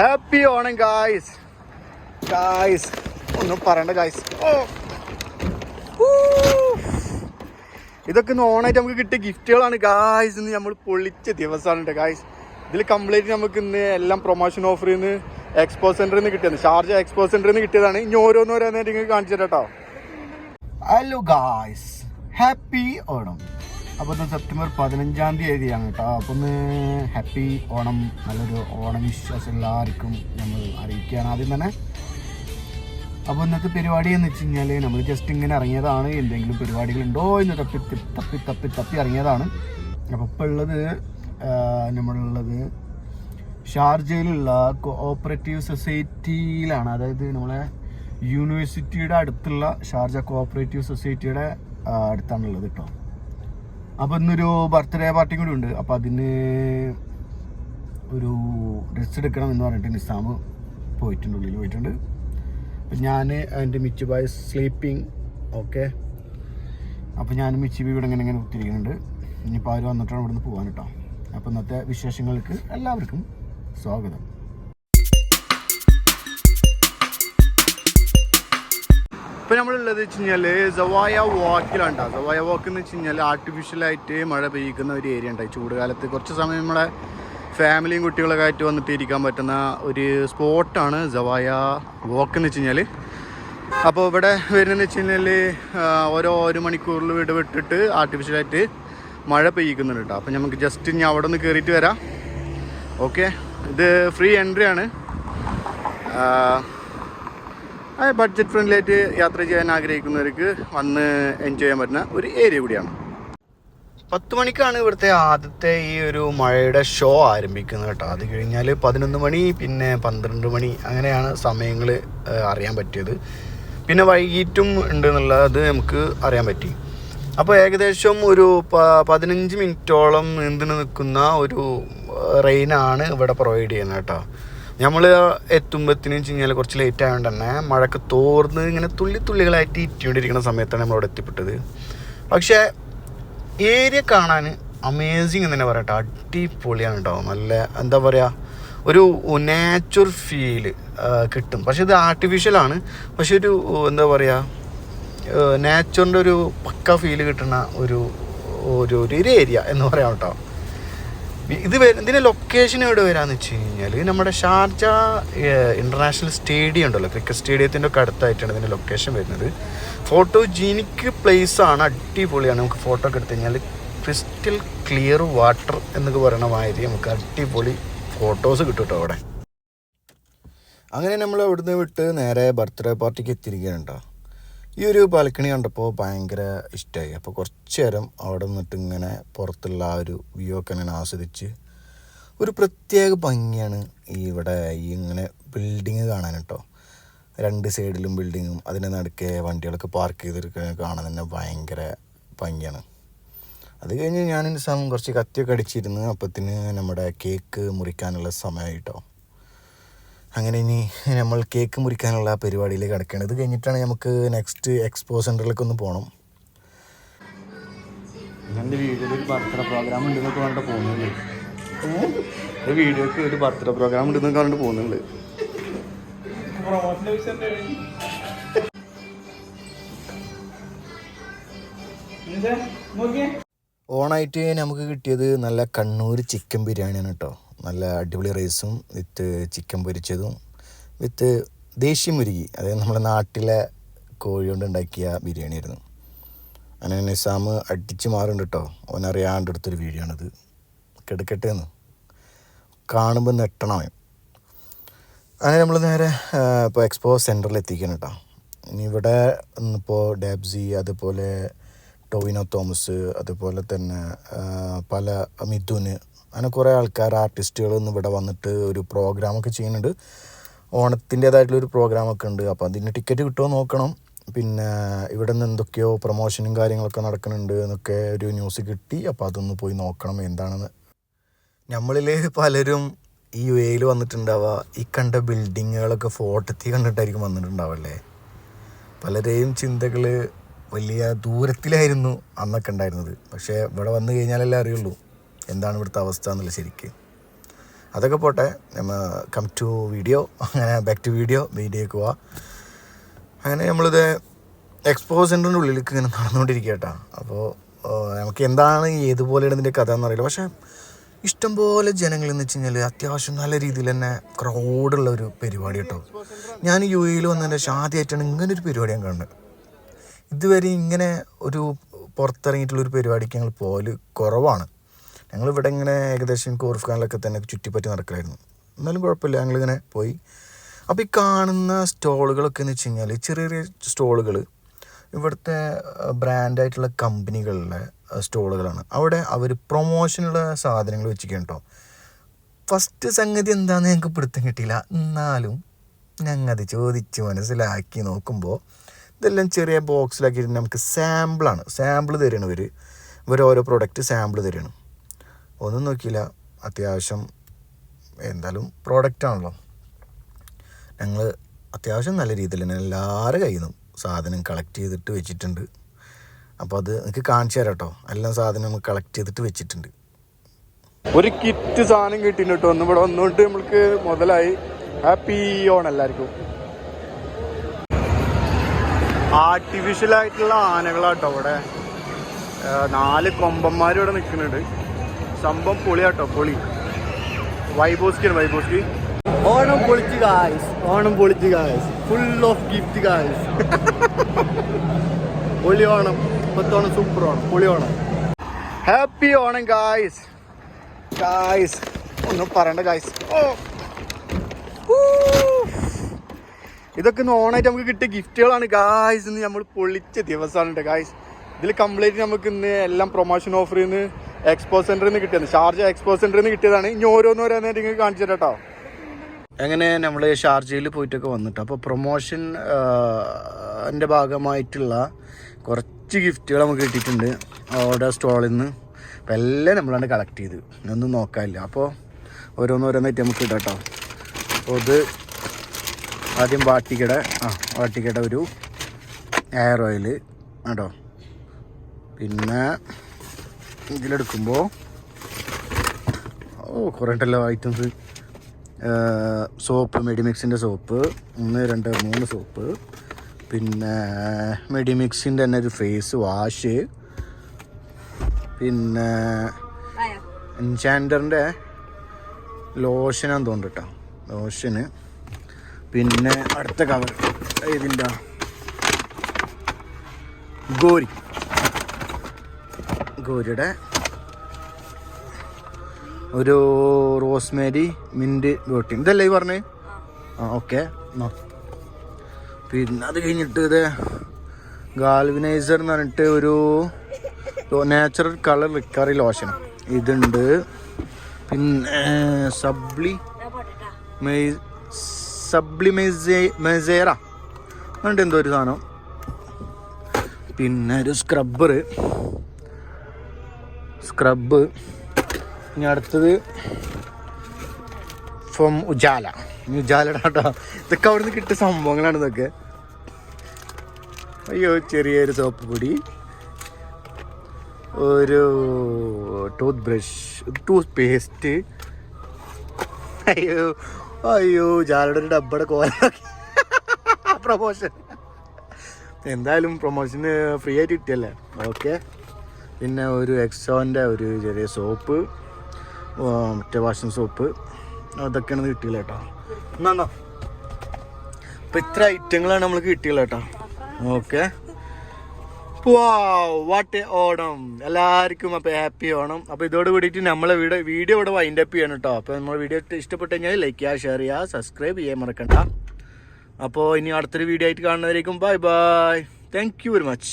Happy Onam guys guys ഒന്നും പറയണ്ട guys ഇതൊക്കെ ഇന്ന് ഓണായിട്ട് നമുക്ക് കിട്ടിയ ഗിഫ്റ്റുകളാണ് ഗായ്സ് ഇന്ന് നമ്മൾ പൊളിച്ച ദിവസമാണ് ഗായ്സ് ഇതിൽ കംപ്ലീറ്റ് നമുക്ക് ഇന്ന് എല്ലാം പ്രൊമോഷൻ ഓഫറിൽ നിന്ന് എക്സ്പോ സെന്ററിൽ നിന്ന് കിട്ടിയത്. ഷാർജ എക്സ്പോ സെന്ററിൽ നിന്ന് കിട്ടിയതാണ്. ഇനി ഓരോന്ന് ഓരോന്നായിട്ട് നിങ്ങൾക്ക് കേട്ടോ. Hello guys happy Onam. അപ്പോൾ ഇന്ന് സെപ്റ്റംബർ പതിനഞ്ചാം തീയതി എഴുതിയാണ് കേട്ടോ. അപ്പോൾ ഒന്ന് ഹാപ്പി ഓണം നല്ലൊരു ഓണം വിശ്വാസം എല്ലാവർക്കും നമ്മൾ അറിയിക്കുകയാണ് ആദ്യം തന്നെ. അപ്പോൾ ഇന്നത്തെ പരിപാടി എന്ന് വെച്ച് കഴിഞ്ഞാൽ നമ്മൾ ജസ്റ്റ് ഇങ്ങനെ ഇറങ്ങിയതാണ്. എന്തെങ്കിലും പരിപാടികളുണ്ടോ എന്ന് തപ്പി തപ്പി തപ്പി തപ്പി ഇറങ്ങിയതാണ്. അപ്പോൾ ഇപ്പോൾ ഉള്ളത് നമ്മളുള്ളത് ഷാർജയിലുള്ള കോഓപ്പറേറ്റീവ് സൊസൈറ്റിയിലാണ് അതായത് നമ്മളെ യൂണിവേഴ്സിറ്റിയുടെ അടുത്തുള്ള ഷാർജ കോഓപ്പറേറ്റീവ് സൊസൈറ്റിയുടെ അടുത്താണുള്ളത് കേട്ടോ. അപ്പോൾ ഇന്നൊരു ബർത്ത്ഡേ പാർട്ടിയും കൂടി ഉണ്ട്. അപ്പോൾ അതിന് ഒരു ഡ്രസ്സ് എടുക്കണം എന്ന് പറഞ്ഞിട്ട് നിസാം പോയിട്ടുണ്ട് ഉള്ളിൽ പോയിട്ടുണ്ട്. അപ്പം ഞാൻ എന്റെ മിച്ചു ബായ് സ്ലീപ്പിംഗ് ഓക്കെ അപ്പോൾ ഞാൻ മിച്ചു ഇവിടെ ഇങ്ങനെ ഇങ്ങനെ ഒത്തിരിക്കുന്നുണ്ട് ഇനിയിപ്പോൾ ആര് വന്നിട്ടാണ് ഇവിടുന്ന് പോകാൻ കേട്ടോ. അപ്പോൾ ഇന്നത്തെ വിശേഷങ്ങൾക്ക് എല്ലാവർക്കും സ്വാഗതം. ഇപ്പം നമ്മളുള്ളത് വെച്ച് കഴിഞ്ഞാൽ സവായ വാക്കിലാണ് സവായ വാക്ക് എന്ന് വെച്ച് കഴിഞ്ഞാൽ ആർട്ടിഫിഷ്യലായിട്ട് മഴ പെയ്യിക്കുന്ന ഒരു ഏരിയ ഉണ്ടായി. ചൂടുകാലത്ത് കുറച്ച് സമയം നമ്മളെ ഫാമിലിയും കുട്ടികളൊക്കെ ആയിട്ട് വന്നിട്ട് ഇരിക്കാൻ പറ്റുന്ന ഒരു സ്പോട്ടാണ് സവായ വോക്ക് എന്ന് വെച്ച് കഴിഞ്ഞാൽ അപ്പോൾ ഇവിടെ വരുന്നതെന്ന് വെച്ച് കഴിഞ്ഞാൽ ഓരോ ഒരു മണിക്കൂറിൽ വീട് വിട്ടിട്ട് ആർട്ടിഫിഷ്യലായിട്ട് മഴ പെയ്യിക്കുന്നുണ്ട് കേട്ടോ അപ്പോൾ നമുക്ക് ജസ്റ്റ് ഇനി അവിടെ നിന്ന് കയറിയിട്ട് വരാം. ഓക്കെ ഇത് ഫ്രീ എൻട്രി ആണ്. ബഡ്ജറ്റ് ഫ്രണ്ട്ലി ആയിട്ട് യാത്ര ചെയ്യാൻ ആഗ്രഹിക്കുന്നവർക്ക് വന്ന് എൻജോയ് ചെയ്യാൻ പറ്റുന്ന ഒരു ഏരിയ കൂടിയാണ്. പത്ത് മണിക്കാണ് ഇവിടുത്തെ ആദ്യത്തെ ഈ ഒരു മഴയുടെ ഷോ ആരംഭിക്കുന്നത് കേട്ടോ. അത് കഴിഞ്ഞാൽ പതിനൊന്ന് മണി പിന്നെ പന്ത്രണ്ട് മണി അങ്ങനെയാണ് സമയങ്ങൾ അറിയാൻ പറ്റിയത്. പിന്നെ വൈകിട്ടും ഉണ്ട് എന്നുള്ളത് നമുക്ക് അറിയാൻ പറ്റി. അപ്പോൾ ഏകദേശം ഒരു പ- പതിനഞ്ച് മിനിറ്റോളം നീണ്ടു നിൽക്കുന്ന ഒരു റെയിനാണ് ഇവിടെ പ്രൊവൈഡ് ചെയ്യുന്നത് കേട്ടോ. നമ്മൾ എത്തുമ്പോഴത്തേനും വെച്ച് കഴിഞ്ഞാൽ കുറച്ച് ലേറ്റ് ആയതുകൊണ്ട് തന്നെ മഴക്ക് തോർന്ന് ഇങ്ങനെ തുള്ളി തുള്ളികളായിട്ട് ഇറ്റിക്കൊണ്ടിരിക്കുന്ന സമയത്താണ് നമ്മളവിടെ എത്തിപ്പെട്ടത്. പക്ഷേ ഏരിയ കാണാൻ അമേസിങ് എന്ന് തന്നെ പറയട്ടെ അടിപൊളിയാണ് കേട്ടോ നല്ല എന്താ പറയുക ഒരു നാച്ചുറൽ ഫീൽ കിട്ടും. പക്ഷെ ഇത് ആർട്ടിഫിഷ്യലാണ് പക്ഷെ ഒരു എന്താ പറയുക നാച്ചുറിന്റെ ഒരു പക്ക ഫീൽ കിട്ടുന്ന ഒരു ഒരു ഒരു ഏരിയ എന്ന് പറയാം കേട്ടോ ഇത് ഇതിന്റെ ലൊക്കേഷൻ എവിടെ വരാന്ന് വെച്ച് കഴിഞ്ഞാൽ നമ്മുടെ ഷാർജ ഇന്റർനാഷണൽ സ്റ്റേഡിയം ഉണ്ടല്ലോ. ക്രിക്കറ്റ് സ്റ്റേഡിയത്തിന്റെ ഒക്കെ അടുത്തായിട്ടാണ് ഇതിന്റെ ലൊക്കേഷൻ വരുന്നത്. ഫോട്ടോ ജീനിക്ക് പ്ലേസ് ആണ് അടിപൊളിയാണ്. നമുക്ക് ഫോട്ടോ ഒക്കെ എടുത്തു കഴിഞ്ഞാൽ ക്രിസ്റ്റൽ ക്ലിയർ വാട്ടർ എന്നൊക്കെ പറയണ മാതിരി നമുക്ക് അടിപൊളി ഫോട്ടോസ് കിട്ടും കേട്ടോ അവിടെ. അങ്ങനെ നമ്മൾ അവിടുന്ന് വിട്ട് നേരെ ബർത്ത്ഡേ പാർട്ടിക്ക് എത്തിയിരിക്കുകയാണ് കേട്ടോ ഈ ഒരു ബാൽക്കണി കണ്ടപ്പോൾ ഭയങ്കര ഇഷ്ടമായി അപ്പോൾ കുറച്ച് നേരം അവിടെ നിന്നിട്ട് ഇങ്ങനെ പുറത്തുള്ള ആ ഒരു വ്യൂ ഒക്കെ ഇങ്ങനെ ആസ്വദിച്ച് ഒരു പ്രത്യേക ഭംഗിയാണ് ഈ ഇവിടെ ഈ ഇങ്ങനെ ബിൽഡിങ് കാണാൻ കേട്ടോ രണ്ട് സൈഡിലും ബിൽഡിങ്ങും അതിന്റെ നടുക്കെ വണ്ടികളൊക്കെ പാർക്ക് ചെയ്തിരിക്കുന്ന കാണാൻ തന്നെ ഭയങ്കര ഭംഗിയാണ്. അത് കഴിഞ്ഞ് ഞാൻ സമയം കുറച്ച് കത്തിയൊക്കെ അടിച്ചിരുന്നു അപ്പത്തിന് നമ്മുടെ കേക്ക് മുറിക്കാനുള്ള സമയമായി കേട്ടോ അങ്ങനെ ഇനി നമ്മൾ കേക്ക് മുറിക്കാനുള്ള പരിപാടിയിലേക്ക് കിടക്കുകയാണ്. ഇത് കഴിഞ്ഞിട്ടാണ് നമുക്ക് നെക്സ്റ്റ് എക്സ്പോ സെന്ററിലേക്ക് ഒന്ന് പോകണം എന്റെ വീഡിയോയിൽ ഒരു ബർത്ത്ഡേ പ്രോഗ്രാം ഉണ്ടെന്നൊക്കെ പറഞ്ഞിട്ട് പോകുന്നുണ്ട്. വീഡിയോക്ക് ഒരു ബർത്ത്ഡേ പ്രോഗ്രാം ഉണ്ടെന്നൊക്കെ പറഞ്ഞിട്ട് പോകുന്നുണ്ട്. ഓണായിട്ട് നമുക്ക് കിട്ടിയത് നല്ല കണ്ണൂർ ചിക്കൻ ബിരിയാണിയാണ് കേട്ടോ. നല്ല അടിപൊളി റൈസും വിത്ത് ചിക്കൻ പൊരിച്ചതും വിത്ത് ദേശീയ മുരുകി അതായത് നമ്മുടെ നാട്ടിലെ കോഴി കൊണ്ട് ഉണ്ടാക്കിയ ബിരിയാണി ആയിരുന്നു. അങ്ങനെ നിസാം അടിച്ച് മാറുന്നുണ്ട് കേട്ടോ ഓനറിയാണ്ടെടുത്തൊരു വീഡിയോ ആണിത്. കിടക്കട്ടെ എന്ന്. കാണുമ്പോൾ നെട്ടണം അവൻ. അങ്ങനെ നമ്മൾ നേരെ ഇപ്പോൾ എക്സ്പോ സെന്ററിൽ എത്തിക്കണം കേട്ടോ ഇനി ഇവിടെ ഇപ്പോൾ ഡാബ്സി അതുപോലെ ടോവിനോ തോമസ് അതുപോലെ തന്നെ പല മിഥുന് അങ്ങനെ കുറേ ആൾക്കാർ ആർട്ടിസ്റ്റുകൾ ഒന്ന് ഇവിടെ വന്നിട്ട് ഒരു പ്രോഗ്രാമൊക്കെ ചെയ്യുന്നുണ്ട്. ഓണത്തിന്റേതായിട്ടുള്ളൊരു പ്രോഗ്രാമൊക്കെ ഉണ്ട്. അപ്പോൾ അതിന് ടിക്കറ്റ് കിട്ടുമോ നോക്കണം. പിന്നെ ഇവിടെ നിന്ന് എന്തൊക്കെയോ പ്രൊമോഷനും കാര്യങ്ങളൊക്കെ നടക്കുന്നുണ്ട് എന്നൊക്കെ ഒരു ന്യൂസ് കിട്ടി. അപ്പോൾ അതൊന്ന് പോയി നോക്കണം എന്താണെന്ന്. നമ്മളിൽ പലരും ഈ യു എയിൽ വന്നിട്ടുണ്ടാവുക. ഈ കണ്ട ബിൽഡിങ്ങുകളൊക്കെ ഫോട്ടത്തിൽ കണ്ടിട്ടായിരിക്കും വന്നിട്ടുണ്ടാവല്ലേ? പലരെയും ചിന്തകൾ വലിയ ദൂരത്തിലായിരുന്നു അന്നൊക്കെ ഉണ്ടായിരുന്നത്. പക്ഷേ ഇവിടെ വന്നു കഴിഞ്ഞാലല്ലേ അറിയുള്ളൂ. എന്താണ് ഇവിടുത്തെ അവസ്ഥ എന്നുള്ളത് ശരിക്ക്. അതൊക്കെ പോട്ടെ നമ്മൾ കം ടു വീഡിയോ അങ്ങനെ ബാക്ക് ടു വീഡിയോ വീഡിയോക്ക് പോവാം. അങ്ങനെ നമ്മളിത് എക്സ്പോ സെന്ററിന്റെ ഉള്ളിലേക്ക് ഇങ്ങനെ നടന്നുകൊണ്ടിരിക്കുക അപ്പോൾ നമുക്ക് എന്താണ് ഏതുപോലെയാണ് ഇതിന്റെ കഥ എന്നറിയില്ല. പക്ഷേ ഇഷ്ടംപോലെ ജനങ്ങൾ എന്ന് വെച്ച് കഴിഞ്ഞാൽ അത്യാവശ്യം നല്ല രീതിയിൽ തന്നെ ക്രൗഡുള്ള ഒരു പരിപാടി കേട്ടോ ഞാൻ യു എയിൽ വന്നതിന്റെ ആദ്യമായിട്ടാണ് ഇങ്ങനെ ഒരു പരിപാടി ഞാൻ കണ്ടത്. ഇതുവരെ ഇങ്ങനെ ഒരു പുറത്തിറങ്ങിയിട്ടുള്ള ഒരു പരിപാടിക്ക് ഞങ്ങൾ പോകൽ കുറവാണ്. ഞങ്ങൾ ഇവിടെ ഇങ്ങനെ ഏകദേശം കോർഫ് ഖാനിലൊക്കെ തന്നെ ചുറ്റിപ്പറ്റി നടക്കലായിരുന്നു. എന്നാലും കുഴപ്പമില്ല ഞങ്ങളിങ്ങനെ പോയി. അപ്പോൾ ഈ കാണുന്ന സ്റ്റോളുകളൊക്കെ എന്ന് വെച്ച് കഴിഞ്ഞാൽ ചെറിയ ചെറിയ സ്റ്റോളുകൾ ഇവിടുത്തെ ബ്രാൻഡായിട്ടുള്ള കമ്പനികളിലെ സ്റ്റോളുകളാണ്. അവിടെ അവർ പ്രൊമോഷനുള്ള സാധനങ്ങൾ വെച്ചിരിക്കുകയാണ് കേട്ടോ ഫസ്റ്റ് സംഗതി എന്താണെന്ന് ഞങ്ങൾക്ക് പിടുത്തം കിട്ടിയില്ല. എന്നാലും ഞങ്ങത് ചോദിച്ച് മനസ്സിലാക്കി നോക്കുമ്പോൾ ഇതെല്ലാം ചെറിയ ബോക്സിലാക്കിയിട്ട് നമുക്ക് സാമ്പിളാണ് സാമ്പിൾ തരുകയാണ് ഇവർ ഓരോ പ്രൊഡക്റ്റ് സാമ്പിൾ തരുകയാണ് ഒന്നും നോക്കിയില്ല. അത്യാവശ്യം എന്തായാലും പ്രോഡക്റ്റ് ആണല്ലോ. ഞങ്ങൾ അത്യാവശ്യം നല്ല രീതിയിൽ തന്നെ എല്ലാവരുടെ കയ്യിൽ നിന്നും സാധനം കളക്ട് ചെയ്തിട്ട് വെച്ചിട്ടുണ്ട്. അപ്പോൾ അത് എനിക്ക് കാണിച്ചു തരാം കേട്ടോ എല്ലാം സാധനം നമുക്ക് കളക്ട് ചെയ്തിട്ട് വെച്ചിട്ടുണ്ട്. ഒരു കിറ്റ് സാധനം കിട്ടി കേട്ടോ ഒന്ന് ഇവിടെ വന്നുകൊണ്ട് നമ്മൾക്ക് മുതലായി. ഹാപ്പി ഓൺ എല്ലാവർക്കും. ആർട്ടിഫിഷ്യൽ ആയിട്ടുള്ള ആനകളാട്ടോ ഇവിടെ. നാല് കൊമ്പന്മാരും ഇവിടെ നിൽക്കുന്നുണ്ട്. സംഭവം പൊളിയാട്ടോ പൊളി. വൈബോസ്കിയാണ് വൈബോസ്കി. ഓണം പൊളിച്ച് ഗായ്സ് ഓണം പൊളിച്ച് guys full of gift guys പൊളി ഓണം. പത്തോണം സൂപ്പർ ഓണം. പൊളി Onam. Happy Onam guys guys ഒന്നും പറയണ്ട ഗായ്സ് ഓ. ഇതൊക്കെ ഒന്ന് ഓണായിട്ട് നമുക്ക് കിട്ടിയ ഗിഫ്റ്റുകളാണ് ഗായ്സ് ഇന്ന് നമ്മൾ പൊളിച്ച ദിവസമാണ് ഗായ്സ് ഇതിൽ കംപ്ലീറ്റ് നമുക്ക് ഇന്ന് എല്ലാം പ്രൊമോഷൻ ഓഫറിൽ നിന്ന് എക്സ്പോ സെന്ററിൽ നിന്ന് കിട്ടിയത്. ഷാർജ എക്സ്പോ സെന്ററിൽ നിന്ന് കിട്ടിയതാണ്. ഇനി ഓരോന്ന് ഓരോ നിങ്ങൾക്ക് കാണിച്ചു തരട്ടോ അങ്ങനെ നമ്മൾ ഷാർജയിൽ പോയിട്ടൊക്കെ വന്നിട്ട് അപ്പോൾ പ്രൊമോഷൻ എന്റെ ഭാഗമായിട്ടുള്ള കുറച്ച് ഗിഫ്റ്റുകൾ നമുക്ക് കിട്ടിയിട്ടുണ്ട്. അവിടെ സ്റ്റോളിൽ നിന്ന് അപ്പോൾ എല്ലാം നമ്മളാണ് കളക്ട് ചെയ്ത്. ഒന്നും നോക്കാനില്ല. അപ്പോൾ ഓരോന്നോരോന്നായിട്ട് നമുക്ക് ഇടാം കേട്ടോ അപ്പോൾ ഇത് ആദ്യം വാട്ടിക്കട ആ വാട്ടിക്കട ഒരു എയർ ഓയിൽ കേട്ടോ പിന്നെ ഇതിലെടുക്കുമ്പോൾ ഓ കുറേ ഉണ്ടല്ലോ ഐറ്റംസ് സോപ്പ് മെഡിമിക്സിന്റെ സോപ്പ് ഒന്ന് രണ്ട് മൂന്ന് സോപ്പ്. പിന്നെ മെഡിമിക്സിന്റെ തന്നെ ഒരു ഫേസ് വാഷ് പിന്നെ എൻചാൻഡറിന്റെ ലോഷനാന്ന് തോന്നുന്നു കേട്ടോ ലോഷന് പിന്നെ അടുത്ത കവർ ഇതിന്റെ ഗോരി. ഗോരിയുടെ ഒരു റോസ്മേരി മിന്റ് ബോട്ടി ഇതല്ലേ ഈ പറഞ്ഞേ? ആ ഓക്കെ. പിന്നെ അത് കഴിഞ്ഞിട്ട് ഇത് ഗാൽവിനൈസർ എന്ന് പറഞ്ഞിട്ട് ഒരു നാച്ചുറൽ കളർ റിക്കറി ലോഷൻ ഇതുണ്ട്. പിന്നെ സബ്ലി മെയ് സബ്ലിമെസേ മെസേറ എന്നിട്ട് എന്തോ ഒരു സാധനം. പിന്നെ ഒരു സ്ക്രബ്ബർ സ്ക്രബ് ഇനി അടുത്തത് ഫ്രം ഉജാല ഉജാലയുടെ കേട്ടോ ഇതൊക്കെ അവിടുന്ന് കിട്ടിയ സംഭവങ്ങളാണ് ഇതൊക്കെ. അയ്യോ ചെറിയൊരു സോപ്പ് പൊടി. ഒരു ടൂത്ത് ബ്രഷ് ടൂത്ത് പേസ്റ്റ് അയ്യോ അയ്യോ ജാലയുടെ ഒരു ഡബ്ബയുടെ കോലാക്കി. പ്രൊമോഷൻ എന്തായാലും പ്രൊമോഷന് ഫ്രീ ആയിട്ട് കിട്ടിയല്ലേ? ഓക്കെ പിന്നെ ഒരു എക്സോന്റെ ഒരു ചെറിയ സോപ്പ് മറ്റേ വാഷിംഗ് സോപ്പ്. അതൊക്കെയാണ് കിട്ടിയില്ല കേട്ടോ. എന്നാ അപ്പം ഇത്ര ഐറ്റങ്ങളാണ് നമ്മൾക്ക് കിട്ടിയില്ല കേട്ടോ. ഓക്കെ. വാട്ട് ഓണം. എല്ലാവർക്കും അപ്പോൾ ഹാപ്പി ഓണം. അപ്പോൾ ഇതോട് കൂടിയിട്ട് നമ്മളെ വീഡിയോ വീഡിയോ ഇവിടെ വൈൻഡ് അപ്പ് ചെയ്യണം കേട്ടോ. അപ്പോൾ നമ്മൾ വീഡിയോ ഇഷ്ടപ്പെട്ട് കഴിഞ്ഞാൽ ലൈക്ക് ചെയ്യുക ഷെയർ ചെയ്യുക സബ്സ്ക്രൈബ് ചെയ്യാൻ മറക്കണ്ട. അപ്പോൾ ഇനി അടുത്തൊരു വീഡിയോ ആയിട്ട് കാണുന്നവരേക്കും bye bye thank you very much